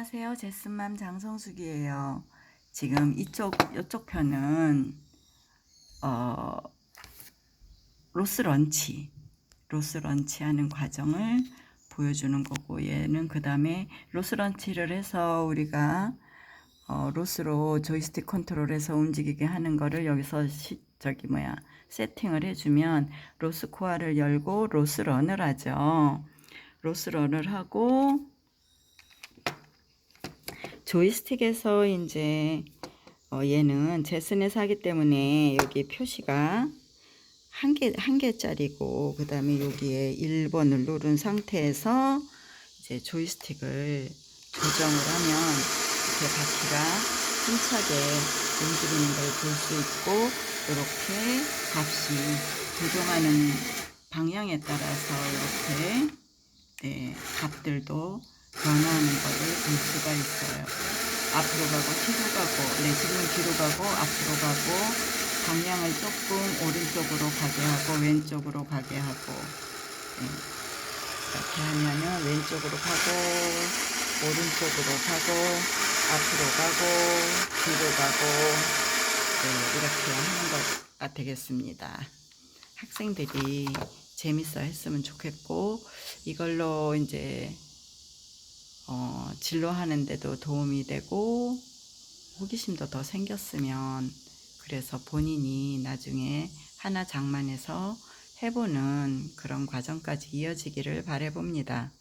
안녕하세요. 제스맘 장성숙이에요. 지금 이쪽 이쪽 편은 어 로스 런치 로스 런치 하는 과정을 보여주는 거고 얘는 그 다음에 로스 런치를 해서 우리가 어, 로스로 조이스틱 컨트롤해서 움직이게 하는 거를 여기서 시, 저기 뭐야 세팅을 해주면 로스 코어를 열고 로스 런을 하죠. 로스 런을 하고 조이스틱에서 이제 어, 얘는 제스넷 하기 때문에 여기 표시가 한 개, 한 개짜리고, 그 다음에 여기에 1번을 누른 상태에서 이제 조이스틱을 조정을 하면 이렇게 바퀴가 힘차게 움직이는 걸 볼 수 있고, 이렇게 값이 조정하는 방향에 따라서 이렇게 네, 값들도 변화하는 것을 볼 수가 있어요. 앞으로 가고 뒤로 가고, 네, 지금 뒤로 가고 앞으로 가고 방향을 조금 오른쪽으로 가게 하고 왼쪽으로 가게 하고 네. 이렇게 하면은 왼쪽으로 가고 오른쪽으로 가고 앞으로 가고 뒤로 가고 네, 이렇게 하는 거가 되겠습니다. 학생들이 재밌어 했으면 좋겠고 이걸로 이제 어, 진로하는데도 도움이 되고 호기심도 더 생겼으면 그래서 본인이 나중에 하나 장만해서 해보는 그런 과정까지 이어지기를 바래봅니다.